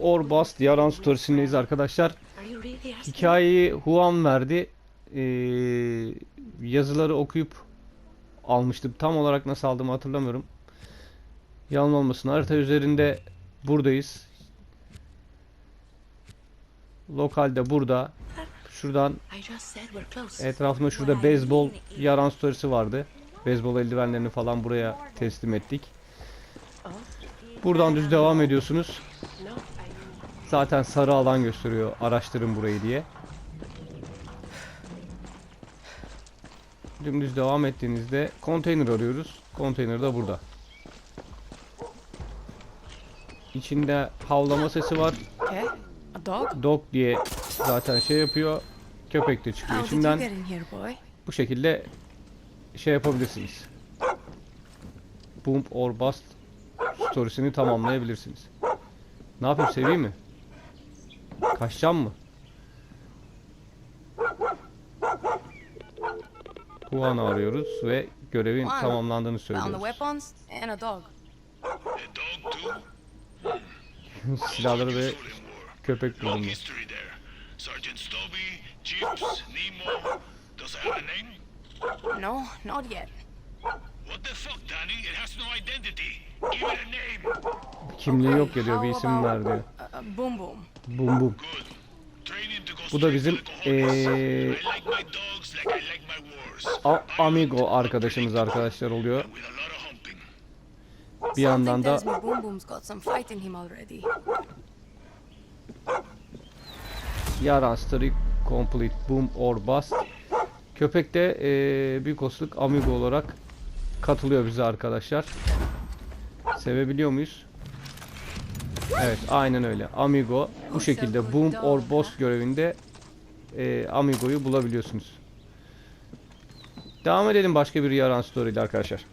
or Bust Yaran Stories'indeyiz arkadaşlar. Hikayeyi Huan verdi. Ee, yazıları okuyup almıştım. Tam olarak nasıl aldığımı hatırlamıyorum. Yalan olmasın. Harita üzerinde buradayız. Lokalde burada. Şuradan etrafında şurada beyzbol yaran storiesi vardı. Beyzbol eldivenlerini falan buraya teslim ettik. Buradan düz devam ediyorsunuz. Zaten sarı alan gösteriyor. Araştırın burayı diye. Dümdüz devam ettiğinizde konteyner arıyoruz. Konteyner de burada. İçinde havlama sesi var. A dog? Dog diye zaten şey yapıyor. Köpek de çıkıyor içinden. Bu şekilde şey yapabilirsiniz. Boom or bust storiesini tamamlayabilirsiniz. Ne yapayım seveyim mi? Kaçacağım mı? Huan'ı arıyoruz ve görevin Juan, tamamlandığını söylüyoruz. Silahları ve köpek bulundu. history there. Sergeant Stobie, Chips, Nemo. Does it have a name? No, not yet. What the fuck, Danny? It has no identity. Give it a name. Kimliği yok geliyor bir how isim ver diyor. Boom boom. Bum bum. To go Bu da bizim, wars. A- Amigo arkadaşımız arkadaşlar oluyor. Bir yandan da. Yaran Story Complete Boom or Bust. Köpek de eee büyük olasılık Amigo olarak katılıyor bize arkadaşlar. Sevebiliyor muyuz? Evet aynen öyle. Amigo bu şekilde Boom or Boss görevinde eee Amigo'yu bulabiliyorsunuz. Devam edelim başka bir Yaran Story ile arkadaşlar.